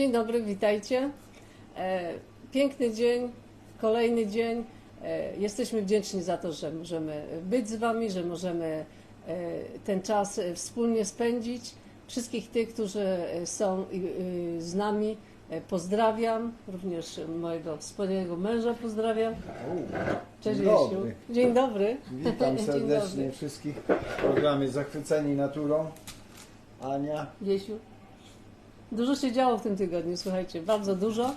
Dzień dobry, witajcie. E, Piękny dzień, kolejny dzień. E, Jesteśmy wdzięczni za to, że możemy być z Wami, że możemy e, ten czas wspólnie spędzić. Wszystkich tych, którzy są z nami, pozdrawiam. Również mojego wspaniałego męża pozdrawiam. Cześć Dzień Jasiu. dobry. Dzień dobry. Witam Dzień serdecznie dobry. wszystkich w programie Zachwyceni Naturą. Ania, Jesiu. Dużo się działo w tym tygodniu, słuchajcie, bardzo dużo.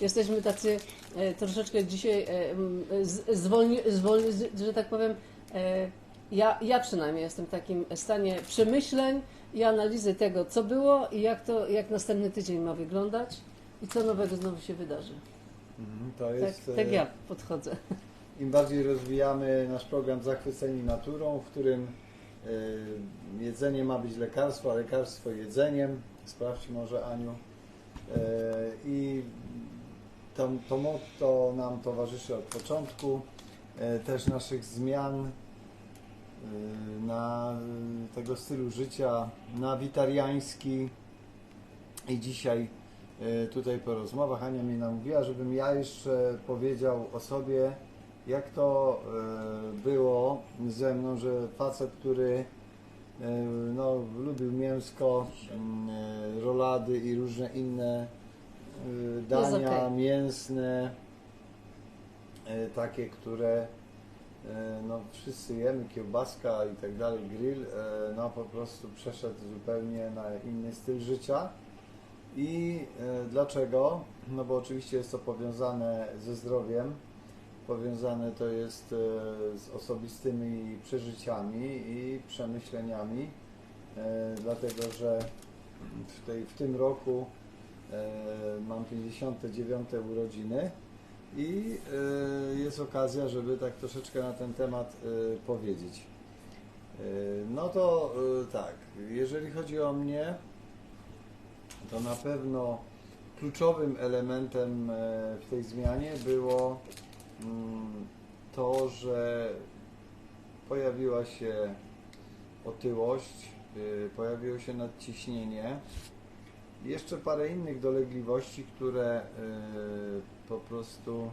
Jesteśmy tacy e, troszeczkę dzisiaj, e, z- zwolni, zwolni, że tak powiem, e, ja, ja przynajmniej jestem w takim stanie przemyśleń i analizy tego, co było i jak, to, jak następny tydzień ma wyglądać i co nowego znowu się wydarzy. Mhm, to Tak, jest. tak e, ja podchodzę. Im bardziej rozwijamy nasz program Zachwyceni Naturą, w którym e, jedzenie ma być lekarstwo, a lekarstwo jedzeniem. Sprawdź może Aniu. E, I to, to motto nam towarzyszy od początku, e, też naszych zmian e, na tego stylu życia, na witariański. I dzisiaj tutaj po rozmowach Ania mnie namówiła, żebym ja jeszcze powiedział o sobie, jak to było ze mną, że facet, który no, lubił mięsko, m, e, rolady i różne inne e, dania okej. mięsne, e, takie, które e, no, wszyscy jemy, kiełbaska i tak dalej, grill, e, no po prostu przeszedł zupełnie na inny styl życia. I e, dlaczego? No bo oczywiście jest to powiązane ze zdrowiem, powiązane to jest e, z osobistymi przeżyciami i przemyśleniami, e, dlatego że w, tej, w tym roku e, mam 59 urodziny i jest okazja, żeby tak troszeczkę na ten temat powiedzieć. No to tak, jeżeli chodzi o mnie, to na pewno kluczowym elementem w tej zmianie było to, że pojawiła się otyłość, y, pojawiło się nadciśnienie i jeszcze parę innych dolegliwości, które y, po prostu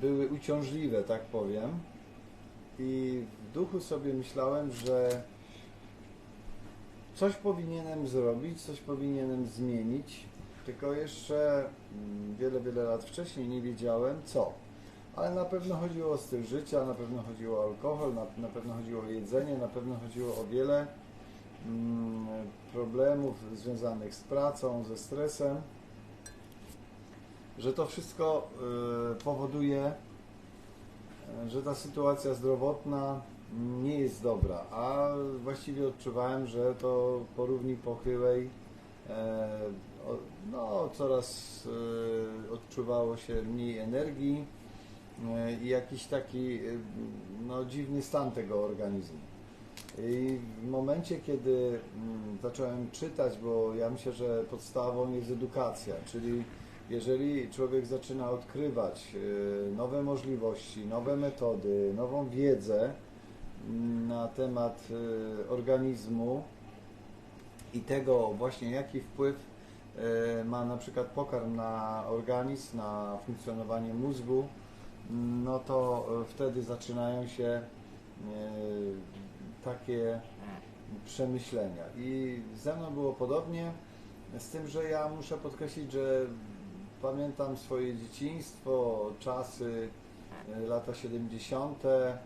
były uciążliwe, tak powiem. I w duchu sobie myślałem, że coś powinienem zrobić, coś powinienem zmienić, tylko jeszcze mm, wiele, wiele lat wcześniej nie wiedziałem co. Ale na pewno chodziło o styl życia, na pewno chodziło o alkohol, na, na pewno chodziło o jedzenie, na pewno chodziło o wiele mm, problemów związanych z pracą, ze stresem, że to wszystko y, powoduje, że ta sytuacja zdrowotna nie jest dobra, a właściwie odczuwałem, że to po równi pochyłej e, no, coraz e, odczuwało się mniej energii e, i jakiś taki e, no, dziwny stan tego organizmu. I w momencie, kiedy mm, zacząłem czytać, bo ja myślę, że podstawą jest edukacja, czyli jeżeli człowiek zaczyna odkrywać nowe możliwości, nowe metody, nową wiedzę mm, na temat organizmu i tego właśnie jaki wpływ ma na przykład pokarm na organizm, na funkcjonowanie mózgu, no to e, wtedy zaczynają się e, takie przemyślenia. I ze mną było podobnie, z tym, że ja muszę podkreślić, że pamiętam swoje dzieciństwo, czasy, e, lata 70., e,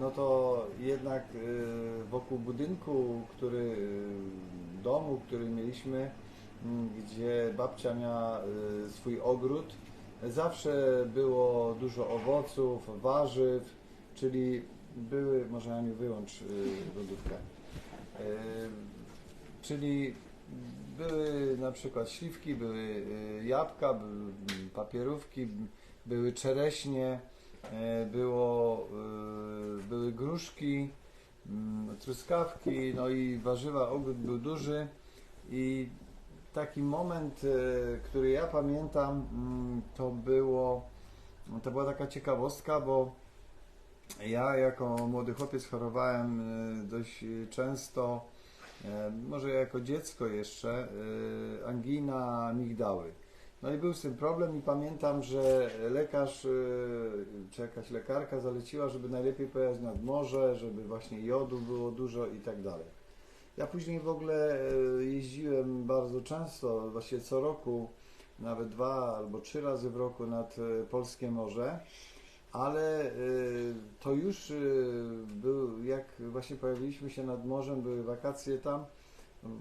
no to jednak e, wokół budynku, który, e, domu, który mieliśmy, gdzie babcia miała e, swój ogród, zawsze było dużo owoców, warzyw, czyli były, może Aniu wyłącz y, lodówkę, Y, czyli były na przykład śliwki, były y, jabłka, były papierówki, były czereśnie, y, było, y, były gruszki, mm, truskawki, no i warzywa, ogród był duży i taki moment, y, który ja pamiętam, mm, to było, to była taka ciekawostka, bo ja jako młody chłopiec chorowałem y, dość y, często E, może jako dziecko jeszcze, angina migdały. No i był z tym problem i pamiętam, że lekarz czy jakaś lekarka zaleciła, żeby najlepiej pojechać nad morze, żeby właśnie jodu było dużo i tak dalej. Ja później w ogóle e, jeździłem bardzo często, właśnie co roku, nawet dwa albo trzy razy w roku nad e, Polskie Morze, ale e, to już był, jak właśnie pojawiliśmy się nad morzem, były wakacje tam,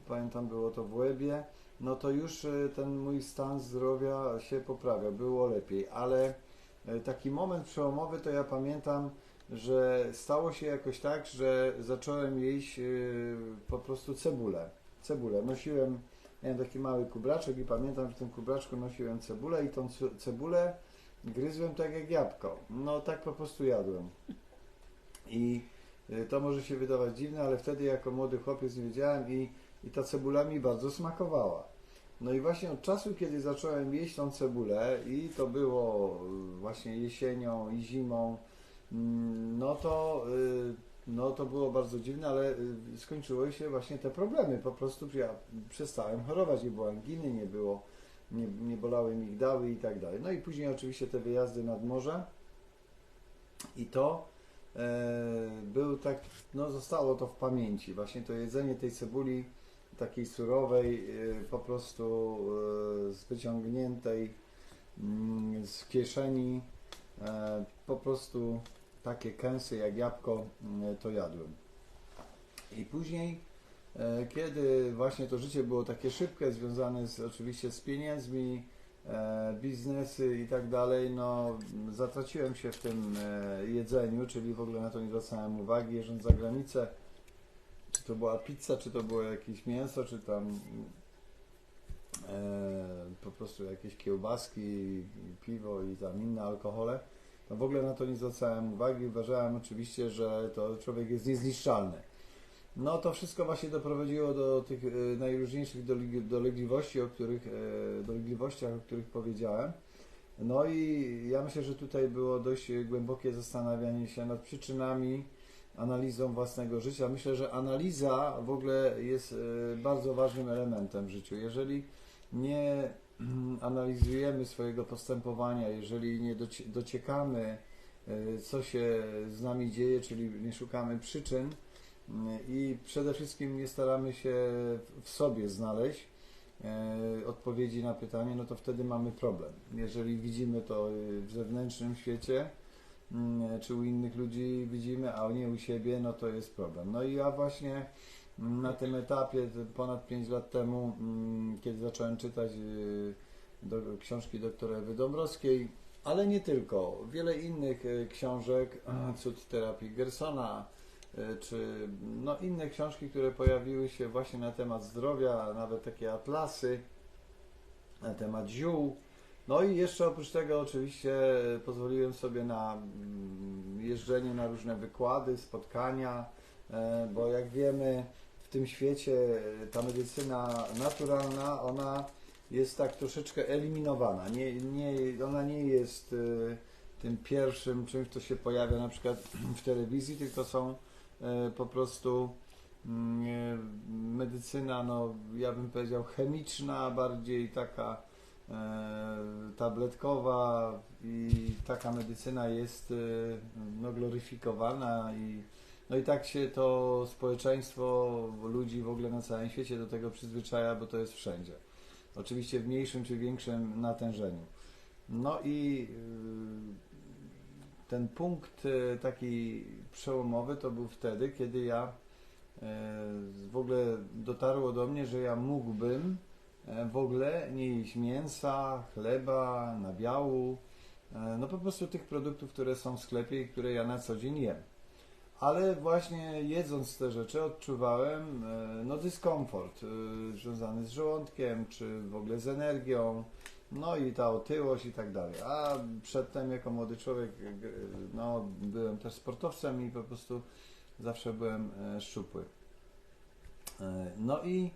pamiętam było to w Łebie, no to już ten mój stan zdrowia się poprawiał, było lepiej, ale taki moment przełomowy to ja pamiętam, że stało się jakoś tak, że zacząłem jeść e, po prostu cebulę. Cebulę. Nosiłem, miałem taki mały kubraczek i pamiętam, że w tym kubraczku nosiłem cebulę i tą ce- cebulę gryzłem tak jak jabłko. No tak po prostu jadłem. I e, to może się wydawać dziwne, ale wtedy jako młody chłopiec nie wiedziałem i, i ta cebula mi bardzo smakowała. No i właśnie od czasu, kiedy zacząłem jeść tą cebulę i to było y, właśnie jesienią i zimą, no to, y, no to było bardzo dziwne, ale y, skończyły się właśnie te problemy. Po prostu ja przestałem chorować, nie było anginy, nie było, nie, nie bolały migdały i tak dalej. No i później oczywiście te wyjazdy nad morze i to e, był tak, no zostało to w pamięci. Właśnie to jedzenie tej cebuli takiej surowej, y, po prostu z wyciągniętej mm, z kieszeni, e, po prostu takie kęsy jak jabłko mm, to jadłem. I później, e, kiedy właśnie to życie było takie szybkie, związane z, oczywiście z pieniędzmi, e, biznesy i tak dalej, no zatraciłem się w tym e, jedzeniu, czyli w ogóle na to nie zwracałem uwagi, jeżdżąc za granicę czy to była pizza, czy to było jakieś mięso, czy tam po prostu jakieś kiełbaski, piwo i tam inne alkohole, to w ogóle na to nie zwracałem uwagi. Uważałem oczywiście, że to człowiek jest niezniszczalny. No to wszystko właśnie doprowadziło do tych e, najróżniejszych doleg- dolegliwości, o których, e, dolegliwościach, o których powiedziałem. No i ja myślę, że tutaj było dość głębokie zastanawianie się nad przyczynami, analizą własnego życia. Myślę, że analiza w ogóle jest e, bardzo ważnym elementem w życiu. Jeżeli nie analizujemy swojego postępowania, jeżeli nie doci- dociekamy, e, co się z nami dzieje, czyli nie szukamy przyczyn mm, i przede wszystkim nie staramy się w sobie znaleźć e, odpowiedzi na pytanie, no to wtedy mamy problem. Jeżeli widzimy to e, w zewnętrznym świecie, mm, czy u innych ludzi widzimy, a nie u siebie, no to jest problem. No i ja właśnie mm, na tym etapie ponad 5 lat temu, mm, kiedy zacząłem czytać y, do, książki doktora Ewy Dąbrowskiej, ale nie tylko, wiele innych y, książek, Cud terapii Gersona, y, czy no, inne książki, które pojawiły się właśnie na temat zdrowia, nawet takie atlasy na temat ziół, no i jeszcze oprócz tego oczywiście pozwoliłem sobie na mm, jeżdżenie na różne wykłady, spotkania, e, bo jak wiemy tym świecie e, ta medycyna naturalna, ona jest tak troszeczkę eliminowana. Nie, nie, ona nie jest e, tym pierwszym czymś, co się pojawia na przykład w telewizji, tylko są e, po prostu mm, medycyna, no ja bym powiedział chemiczna, bardziej taka tabletkowa i taka medycyna jest no, gloryfikowana i no i tak się to społeczeństwo ludzi w ogóle na całym świecie do tego przyzwyczaja, bo to jest wszędzie. Oczywiście w mniejszym czy większym natężeniu. No i y, ten punkt y, taki przełomowy to był wtedy, kiedy ja e, w ogóle dotarło do mnie, że ja mógłbym e, w ogóle nie jeść mięsa, chleba, nabiału, e, no po prostu tych produktów, które są w sklepie i które ja na co dzień jem. Ale właśnie jedząc te rzeczy odczuwałem e, no, dyskomfort e, związany z żołądkiem, czy w ogóle z energią, no i ta otyłość i tak dalej. A przedtem jako młody człowiek e, no, byłem też sportowcem i po prostu zawsze byłem szczupły. No i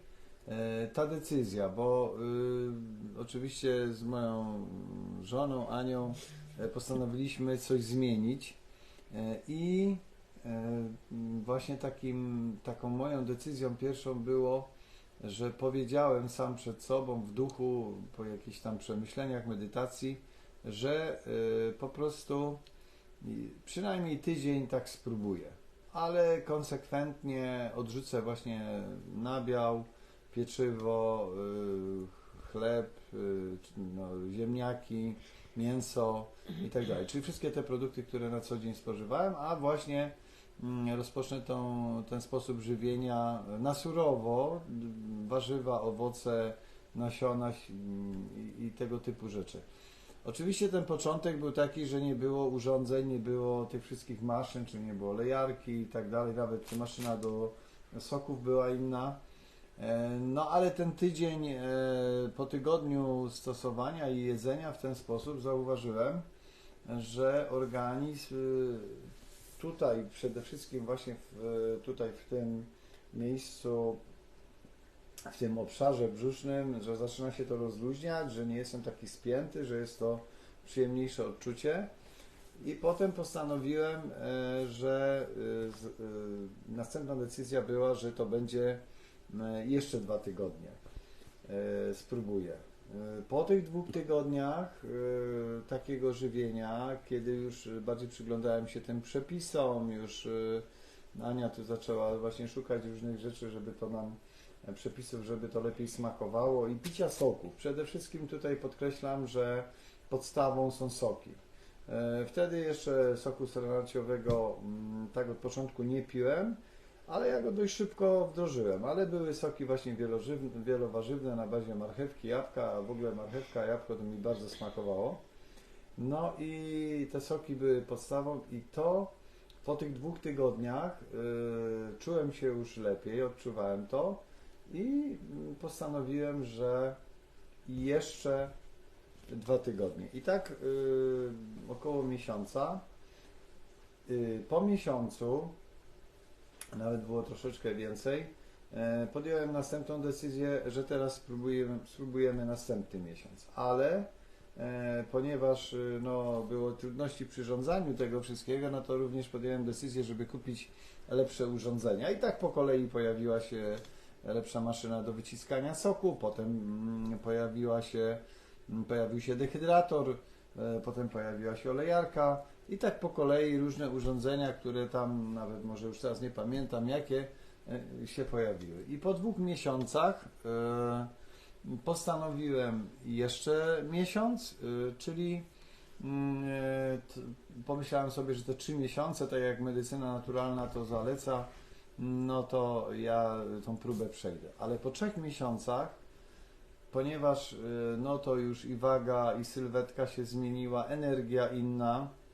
ta decyzja, bo y, oczywiście z moją żoną Anią postanowiliśmy coś zmienić i właśnie takim, taką moją decyzją pierwszą było, że powiedziałem sam przed sobą w duchu, po jakichś tam przemyśleniach, medytacji, że y, po prostu przynajmniej tydzień tak spróbuję, ale konsekwentnie odrzucę właśnie nabiał, pieczywo, y, chleb, no, ziemniaki, mięso i tak dalej. Czyli wszystkie te produkty, które na co dzień spożywałem, a właśnie rozpocznę tą, ten sposób żywienia na surowo, warzywa, owoce, nasiona mm, i, tego typu rzeczy. Oczywiście ten początek był taki, że nie było urządzeń, nie było tych wszystkich maszyn, czyli nie było lejarki i tak dalej, nawet maszyna do soków była inna. E, No ale ten tydzień e, po tygodniu stosowania i jedzenia w ten sposób zauważyłem, że organizm tutaj przede wszystkim właśnie w, tutaj w tym miejscu, w tym obszarze brzusznym, że zaczyna się to rozluźniać, że nie jestem taki spięty, że jest to przyjemniejsze odczucie. I potem postanowiłem, e, że z- y, następna decyzja była, że to będzie e, jeszcze dwa tygodnie. E, Spróbuję. E, Po tych dwóch tygodniach e, takiego żywienia, kiedy już bardziej przyglądałem się tym przepisom, już e, Ania tu zaczęła właśnie szukać różnych rzeczy, żeby to nam przepisów, żeby to lepiej smakowało i picia soków. Przede wszystkim tutaj podkreślam, że podstawą są soki. Wtedy jeszcze soku serraciowego mm, tak od początku nie piłem, ale ja go dość szybko wdrożyłem. Ale były soki właśnie wielożywne, wielowarzywne na bazie marchewki, jabłka, a w ogóle marchewka, jabłko to mi bardzo smakowało. No i te soki były podstawą i to po tych dwóch tygodniach y, czułem się już lepiej, odczuwałem to i postanowiłem, że jeszcze dwa tygodnie. I tak y, około miesiąca. Y, po miesiącu, nawet było troszeczkę więcej, e, podjąłem następną decyzję, że teraz spróbujemy, spróbujemy następny miesiąc. Ale e, ponieważ y, no, było trudności przy rządzaniu tego wszystkiego, no to również podjąłem decyzję, żeby kupić lepsze urządzenia. I tak po kolei pojawiła się lepsza maszyna do wyciskania soku, potem mm, pojawiła się, mm, pojawił się dehydrator, e, potem pojawiła się olejarka i tak po kolei różne urządzenia, które tam nawet może już teraz nie pamiętam jakie, e, się pojawiły. I po dwóch miesiącach e, postanowiłem jeszcze miesiąc, y, czyli mm, e, pomyślałem sobie, że te trzy miesiące, tak jak medycyna naturalna to zaleca, no to ja tą próbę przejdę. Ale po trzech miesiącach, ponieważ no to już i waga, i sylwetka się zmieniła, energia inna, e,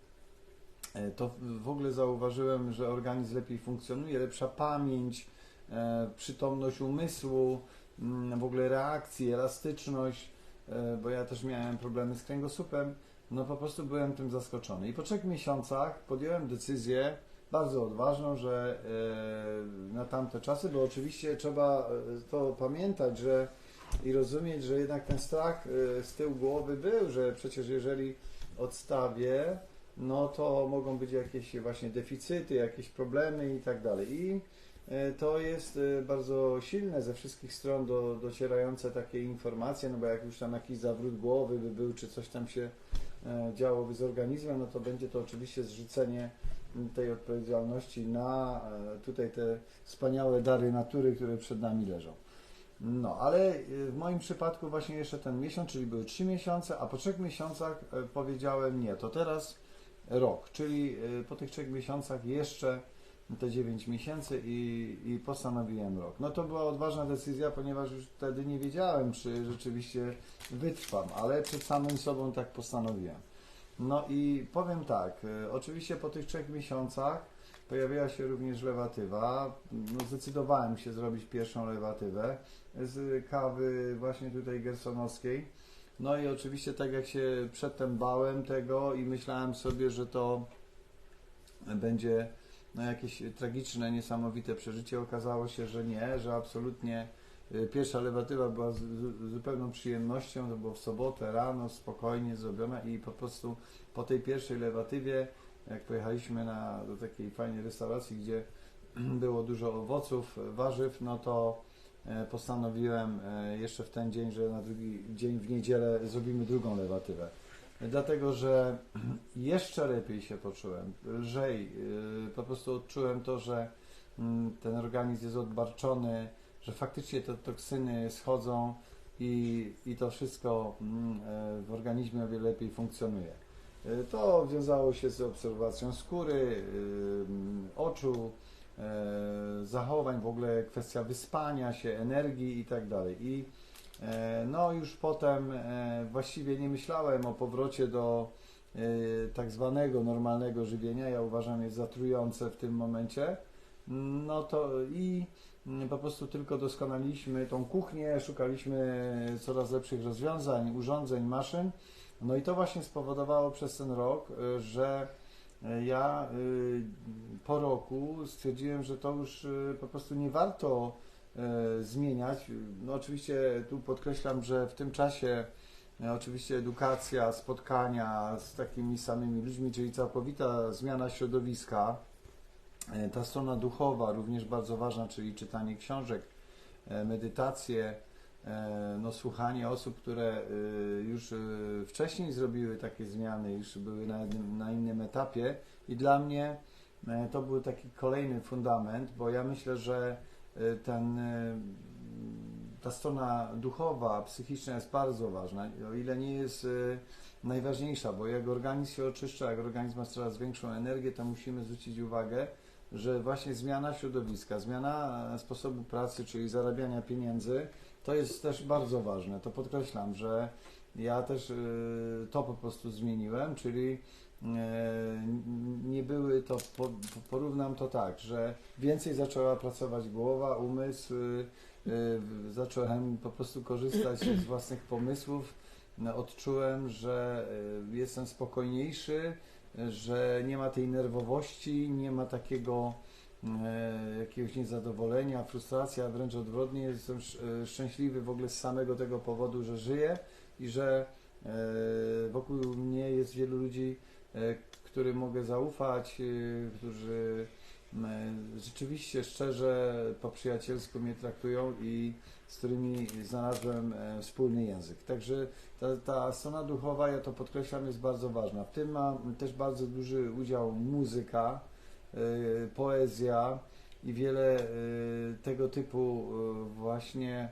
to w ogóle zauważyłem, że organizm lepiej funkcjonuje, lepsza pamięć, e, przytomność umysłu, mm, w ogóle reakcji, elastyczność, e, bo ja też miałem problemy z kręgosłupem, no po prostu byłem tym zaskoczony. I po trzech miesiącach podjąłem decyzję bardzo odważną, że e, na tamte czasy, bo oczywiście trzeba e, to pamiętać, że i rozumieć, że jednak ten strach e, z tyłu głowy był, że przecież jeżeli odstawię, no to mogą być jakieś właśnie deficyty, jakieś problemy i tak dalej. I e, to jest e, bardzo silne ze wszystkich stron do, docierające takie informacje, no bo jak już tam jakiś zawrót głowy by był, czy coś tam się e, działoby z organizmem, no to będzie to oczywiście zrzucenie tej odpowiedzialności na tutaj te wspaniałe dary natury, które przed nami leżą. No, ale w moim przypadku właśnie jeszcze ten miesiąc, czyli były trzy miesiące, a po trzech miesiącach powiedziałem nie, to teraz rok, czyli y, po tych trzech miesiącach jeszcze te 9 miesięcy i, i postanowiłem rok. No to była odważna decyzja, ponieważ już wtedy nie wiedziałem, czy rzeczywiście wytrwam, ale przed samym sobą tak postanowiłem. No i powiem tak, y, oczywiście po tych trzech miesiącach pojawiła się również lewatywa. No, zdecydowałem się zrobić pierwszą lewatywę z kawy właśnie tutaj gersonowskiej. No i oczywiście tak jak się przedtem bałem tego i myślałem sobie, że to będzie no, jakieś tragiczne, niesamowite przeżycie, okazało się, że nie, że absolutnie y, pierwsza lewatywa była z, z, zupełną przyjemnością, to było w sobotę rano, spokojnie zrobiona i po prostu po tej pierwszej lewatywie jak pojechaliśmy na, do takiej fajnej restauracji, gdzie było dużo owoców, warzyw, no to postanowiłem e, jeszcze w ten dzień, że na drugi dzień w niedzielę zrobimy drugą lewatywę. Dlatego, że jeszcze lepiej się poczułem, lżej, e, po prostu odczułem to, że mm, ten organizm jest odbarczony, że faktycznie te toksyny schodzą i, i to wszystko mm, e, w organizmie o wiele lepiej funkcjonuje. E, To wiązało się z obserwacją skóry, oczu, e, zachowań, w ogóle kwestia wyspania się, energii i tak dalej. I e, no już potem e, właściwie nie myślałem o powrocie do e, tak zwanego normalnego żywienia. Ja uważam jest zatrujące w tym momencie. No to i po prostu tylko doskonaliliśmy tą kuchnię, szukaliśmy coraz lepszych rozwiązań, urządzeń, maszyn. No i to właśnie spowodowało przez ten rok, że ja y, po roku stwierdziłem, że to już y, po prostu nie warto y, zmieniać. No oczywiście tu podkreślam, że w tym czasie y, oczywiście edukacja, spotkania z takimi samymi ludźmi, czyli całkowita zmiana środowiska, ta strona duchowa również bardzo ważna, czyli czytanie książek, medytacje, e, no, słuchanie osób, które y, już y, wcześniej zrobiły takie zmiany, już były na, jednym, na innym etapie i dla mnie e, to był taki kolejny fundament, bo ja myślę, że ten, ta strona duchowa, psychiczna jest bardzo ważna, o ile nie jest najważniejsza, bo jak organizm się oczyszcza, jak organizm ma coraz większą energię, to musimy zwrócić uwagę, że właśnie zmiana środowiska, zmiana e, sposobu pracy, czyli zarabiania pieniędzy, to jest też bardzo ważne. To podkreślam, że ja też y, to po prostu zmieniłem, czyli y, nie były to, po, porównam to tak, że więcej zaczęła pracować głowa, umysł, y, zacząłem po prostu korzystać z własnych pomysłów, no, odczułem, że jestem spokojniejszy, że nie ma tej nerwowości, nie ma takiego jakiegoś niezadowolenia, frustracja, wręcz odwrotnie, jestem e, szczęśliwy w ogóle z samego tego powodu, że żyję i że e, wokół mnie jest wielu ludzi, e, którym mogę zaufać, e, którzy e, rzeczywiście szczerze, po przyjacielsku mnie traktują i z którymi znalazłem e, wspólny język. Także ta, ta strona duchowa, ja to podkreślam, jest bardzo ważna. W tym ma też bardzo duży udział muzyka, poezja i wiele y, tego typu y, właśnie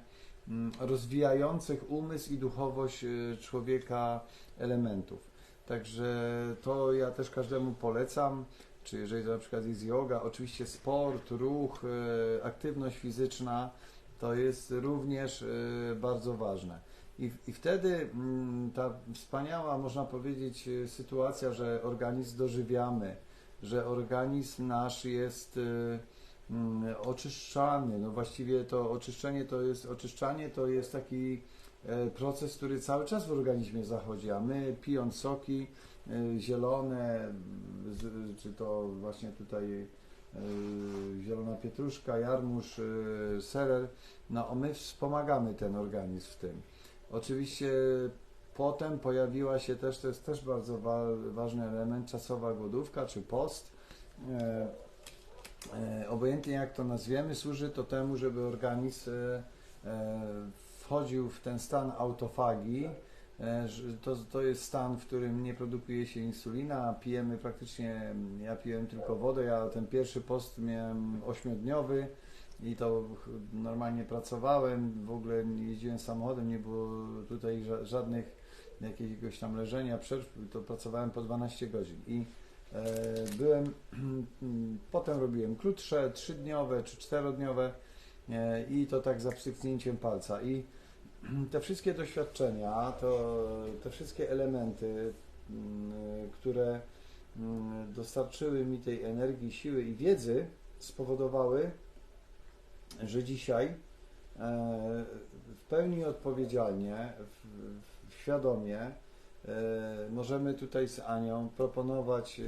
mm, rozwijających umysł i duchowość y, człowieka elementów. Także to ja też każdemu polecam, czy jeżeli to na przykład jest yoga, oczywiście sport, ruch, y, aktywność fizyczna, to jest również y, bardzo ważne. I, I wtedy mm, ta wspaniała, można powiedzieć, y, sytuacja, że organizm dożywiamy, że organizm nasz jest y, mm, oczyszczany. No właściwie to oczyszczenie to jest, oczyszczanie to jest taki e, proces, który cały czas w organizmie zachodzi, a my pijąc soki e, zielone, czy to właśnie tutaj e, zielona pietruszka, jarmuż, serer, no my wspomagamy ten organizm w tym. Oczywiście potem pojawiła się też, to jest też bardzo wa ważny element, czasowa głodówka czy post. E, e, obojętnie jak to nazwiemy, służy to temu, żeby organizm e, e, wchodził w ten stan autofagii. E, to, to jest stan, w którym nie produkuje się insulina, pijemy praktycznie, ja piłem tylko wodę, ja ten pierwszy post miałem ośmiodniowy i to normalnie pracowałem, w ogóle jeździłem samochodem, nie było tutaj ża- żadnych jakiegoś tam leżenia, to pracowałem po 12 godzin. I e, byłem, potem robiłem krótsze, trzydniowe czy czterodniowe e, i to tak za pstryknięciem palca. I te wszystkie doświadczenia, to, te wszystkie elementy, mm, które mm, dostarczyły mi tej energii, siły i wiedzy, spowodowały, że dzisiaj e, w pełni odpowiedzialnie, w, świadomie e, możemy tutaj z Anią proponować e,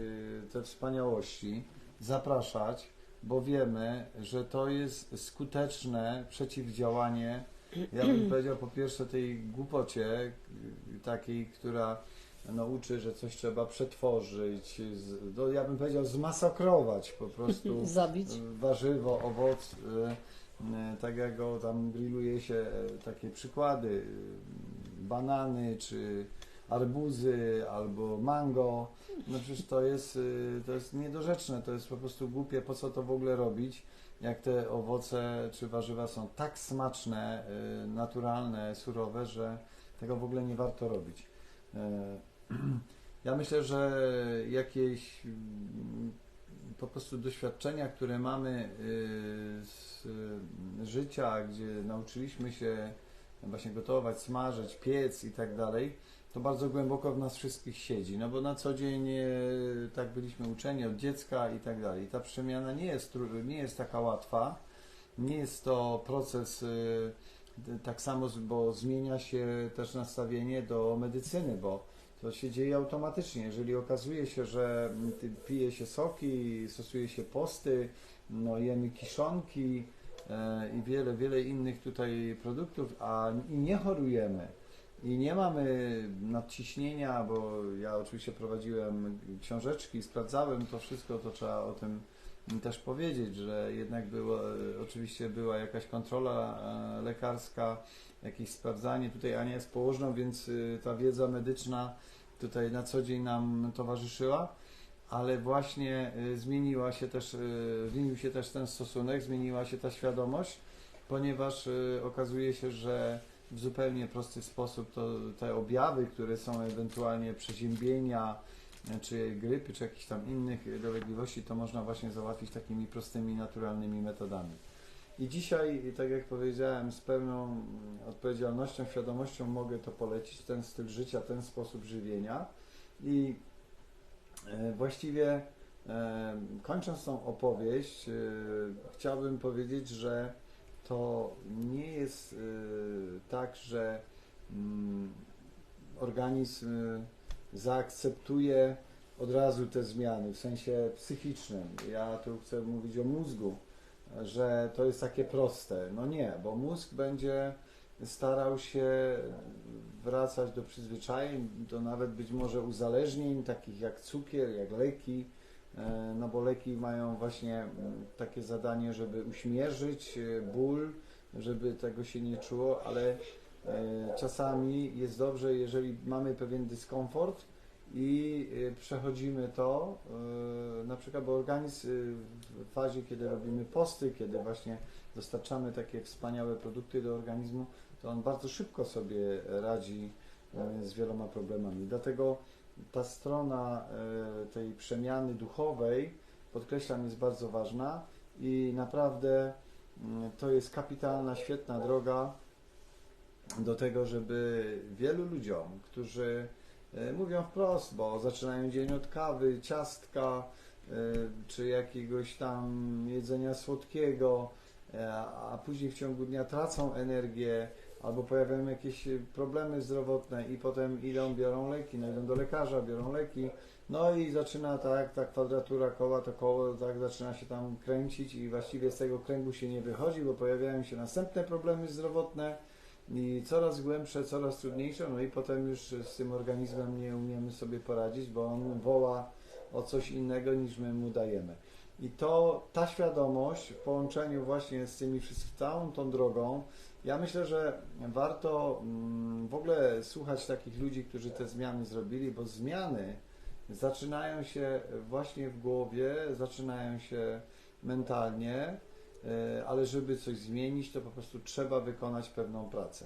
te wspaniałości, zapraszać, bo wiemy, że to jest skuteczne przeciwdziałanie, ja bym powiedział po pierwsze tej głupocie y, takiej, która no, uczy, że coś trzeba przetworzyć, z, no, ja bym powiedział zmasakrować po prostu Zabić. warzywo, owoc, tak jak go tam grilluje się e, takie przykłady, banany czy arbuzy albo mango, no przecież to jest, y, to jest niedorzeczne, to jest po prostu głupie, po co to w ogóle robić, jak te owoce czy warzywa są tak smaczne, y, naturalne, surowe, że tego w ogóle nie warto robić. E, Ja myślę, że jakieś mm, po prostu doświadczenia, które mamy y, z życia, gdzie nauczyliśmy się właśnie gotować, smażyć, piec i tak dalej, to bardzo głęboko w nas wszystkich siedzi, no bo na co dzień e, tak byliśmy uczeni od dziecka i tak dalej. Ta przemiana nie jest, nie jest taka łatwa, nie jest to proces e, tak samo, bo zmienia się też nastawienie do medycyny, bo to się dzieje automatycznie. Jeżeli okazuje się, że pije się soki, stosuje się posty, no jemy kiszonki i wiele, wiele innych tutaj produktów, a i nie chorujemy, i nie mamy nadciśnienia, bo ja oczywiście prowadziłem książeczki, sprawdzałem to wszystko, to trzeba o tym też powiedzieć, że jednak było, oczywiście była jakaś kontrola e, lekarska, jakieś sprawdzanie. Tutaj Ania jest położną, więc y, ta wiedza medyczna tutaj na co dzień nam towarzyszyła, ale właśnie y, zmieniła się też, y, zmienił się też ten stosunek, zmieniła się ta świadomość, ponieważ y, okazuje się, że w zupełnie prosty sposób to te objawy, które są ewentualnie przeziębienia, czy grypy, czy jakichś tam innych dolegliwości, to można właśnie załatwić takimi prostymi, naturalnymi metodami. I dzisiaj, tak jak powiedziałem, z pełną mm, odpowiedzialnością, świadomością mogę to polecić, ten styl życia, ten sposób żywienia. I właściwie e, kończąc tą opowieść, e, chciałbym powiedzieć, że to nie jest tak, że mm, organizm zaakceptuje od razu te zmiany w sensie psychicznym. Ja tu chcę mówić o mózgu, że to jest takie proste. No nie, bo mózg będzie starał się wracać do przyzwyczajeń, do nawet być może uzależnień, takich jak cukier, jak leki, E, no bo leki mają właśnie mm, takie zadanie, żeby uśmierzyć e, ból, żeby tego się nie czuło, ale e, czasami jest dobrze, jeżeli mamy pewien dyskomfort i e, przechodzimy to, e, na przykład, bo organizm e, w fazie, kiedy robimy posty, kiedy właśnie dostarczamy takie wspaniałe produkty do organizmu, to on bardzo szybko sobie radzi e, z wieloma problemami. Dlatego ta strona tej przemiany duchowej, podkreślam, jest bardzo ważna i naprawdę mm, to jest kapitalna, świetna droga do tego, żeby wielu ludziom, którzy mówią wprost, bo zaczynają dzień od kawy, ciastka, e, czy jakiegoś tam jedzenia słodkiego, e, a później w ciągu dnia tracą energię, albo pojawiają jakieś e, problemy zdrowotne i potem idą, biorą leki, no idą do lekarza, biorą leki, no i zaczyna tak, ta kwadratura koła, to koło tak zaczyna się tam kręcić i właściwie z tego kręgu się nie wychodzi, bo pojawiają się następne problemy zdrowotne i coraz głębsze, coraz trudniejsze, no i potem już z tym organizmem nie umiemy sobie poradzić, bo on woła o coś innego niż my mu dajemy. I to ta świadomość w połączeniu właśnie z tymi wszystkimi, całą tą drogą, ja myślę, że warto mm, w ogóle słuchać takich ludzi, którzy te zmiany zrobili, bo zmiany zaczynają się właśnie w głowie, zaczynają się mentalnie, ale żeby coś zmienić, to po prostu trzeba wykonać pewną pracę.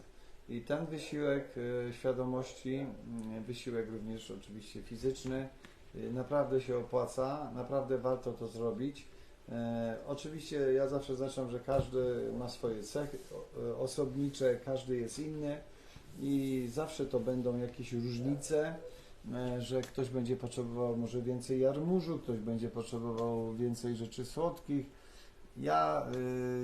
I ten wysiłek e, świadomości, mm, wysiłek również oczywiście fizyczny, e, naprawdę się opłaca, naprawdę warto to zrobić. E, oczywiście ja zawsze zaznaczam, że każdy ma swoje cechy osobnicze, każdy jest inny i zawsze to będą jakieś różnice, e, że ktoś będzie potrzebował może więcej jarmużu, ktoś będzie potrzebował więcej rzeczy słodkich. Ja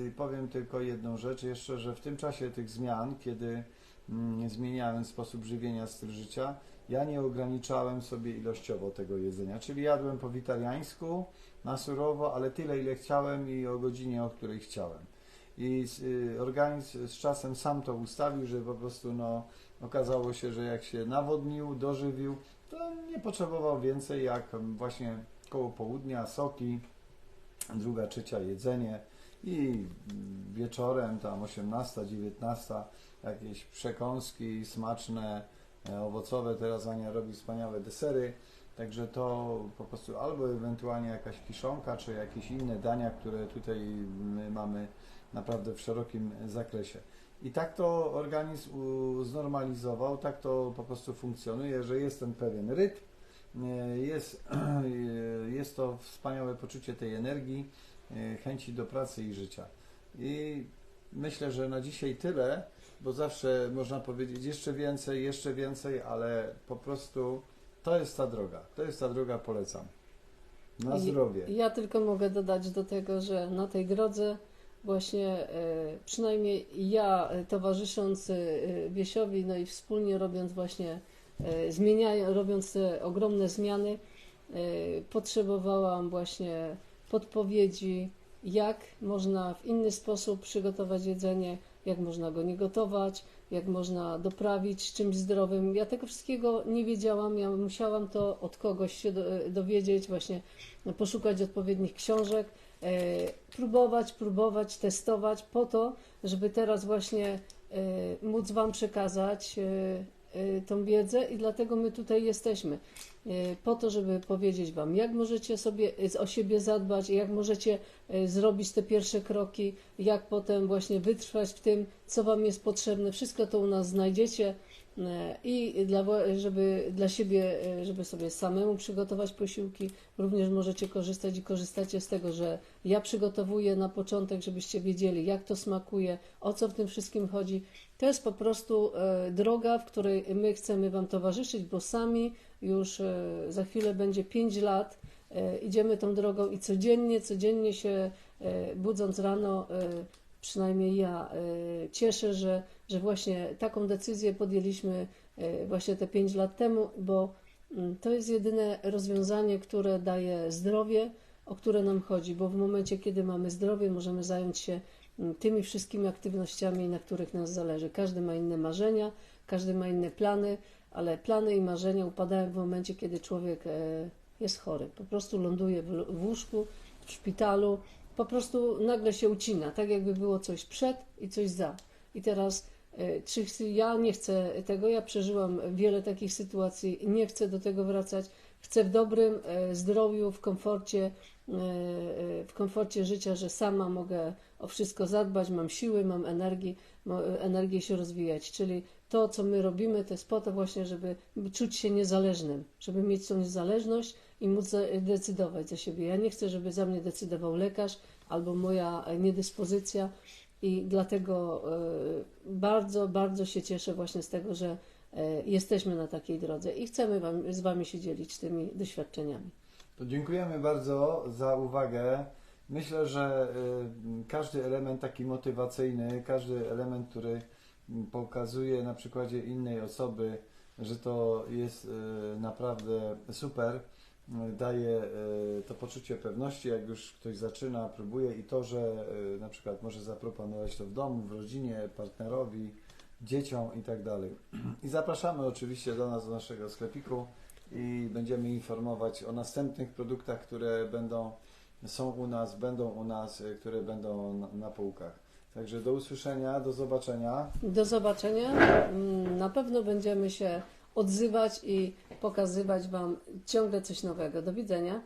y, powiem tylko jedną rzecz jeszcze, że w tym czasie tych zmian, kiedy mm, zmieniałem sposób żywienia, styl życia, ja nie ograniczałem sobie ilościowo tego jedzenia, czyli jadłem po witaliańsku, na surowo, ale tyle ile chciałem i o godzinie, o której chciałem. I y, organizm z czasem sam to ustawił, że po prostu no, okazało się, że jak się nawodnił, dożywił, to nie potrzebował więcej jak właśnie koło południa soki, druga, trzecia jedzenie i wieczorem tam 18, 19 jakieś przekąski smaczne, e, owocowe. Teraz Ania robi wspaniałe desery. Także to po prostu albo ewentualnie jakaś kiszonka, czy jakieś inne dania, które tutaj my mamy naprawdę w szerokim zakresie. I tak to organizm znormalizował, tak to po prostu funkcjonuje, że jest ten pewien rytm, jest, jest to wspaniałe poczucie tej energii, e, chęci do pracy i życia. I myślę, że na dzisiaj tyle, bo zawsze można powiedzieć jeszcze więcej, jeszcze więcej, ale po prostu to jest ta droga. To jest ta droga, polecam. Na I- zdrowie. Ja tylko mogę dodać do tego, że na tej drodze właśnie e, przynajmniej ja e, towarzysząc e, Wiesiowi, no i wspólnie robiąc właśnie, e, zmieniają, robiąc te ogromne zmiany, e, potrzebowałam właśnie podpowiedzi, jak można w inny sposób przygotować jedzenie, jak można go nie gotować, jak można doprawić czymś zdrowym. Ja tego wszystkiego nie wiedziałam, ja musiałam to od kogoś się do, dowiedzieć, właśnie poszukać odpowiednich książek, e, próbować, próbować, testować po to, żeby teraz właśnie e, móc Wam przekazać e, e, tą wiedzę i dlatego my tutaj jesteśmy. E, Po to, żeby powiedzieć Wam, jak możecie sobie e, o siebie zadbać, jak możecie zrobić te pierwsze kroki, jak potem właśnie wytrwać w tym, co Wam jest potrzebne. Wszystko to u nas znajdziecie i dla, żeby dla siebie, e, żeby sobie samemu przygotować posiłki. Również możecie korzystać i korzystacie z tego, że ja przygotowuję na początek, żebyście wiedzieli, jak to smakuje, o co w tym wszystkim chodzi. To jest po prostu e, droga, w której my chcemy Wam towarzyszyć, bo sami już e, za chwilę będzie 5 lat. e, Idziemy tą drogą i codziennie, codziennie się e, budząc rano, e, przynajmniej ja e, cieszę, że, że właśnie taką decyzję podjęliśmy e, właśnie te 5 lat temu, bo mm, to jest jedyne rozwiązanie, które daje zdrowie, o które nam chodzi, bo w momencie, kiedy mamy zdrowie, możemy zająć się mm, tymi wszystkimi aktywnościami, na których nas zależy. Każdy ma inne marzenia, każdy ma inne plany, ale plany i marzenia upadają w momencie, kiedy człowiek e, jest chory. Po prostu ląduje w, łóżku, w szpitalu, po prostu nagle się ucina, tak jakby było coś przed i coś za. I teraz, czy chcę- ja nie chcę tego, ja przeżyłam wiele takich sytuacji, nie chcę do tego wracać. Chcę w dobrym e, zdrowiu, w komforcie, e, e, w komforcie życia, że sama mogę o wszystko zadbać, mam siły, mam energii, energię się rozwijać. Czyli to, co my robimy, to jest po to właśnie, żeby czuć się niezależnym, żeby mieć tą niezależność i móc decydować za siebie. Ja nie chcę, żeby za mnie decydował lekarz albo moja e, niedyspozycja i dlatego e, bardzo, bardzo się cieszę właśnie z tego, że e, jesteśmy na takiej drodze i chcemy wam, z Wami się dzielić tymi doświadczeniami. To dziękujemy bardzo za uwagę. Myślę, że y, każdy element taki motywacyjny, każdy element, który pokazuje na przykładzie innej osoby, że to jest naprawdę super, daje y, to poczucie pewności, jak już ktoś zaczyna, próbuje i to, że y, na przykład może zaproponować to w domu, w rodzinie, partnerowi, dzieciom i tak dalej. I zapraszamy oczywiście do nas, do naszego sklepiku i będziemy informować o następnych produktach, które będą, są u nas, będą u nas, y, które będą na, na półkach. Także do usłyszenia, do zobaczenia. Do zobaczenia. Mm, Na pewno będziemy się odzywać i pokazywać Wam ciągle coś nowego. Do widzenia.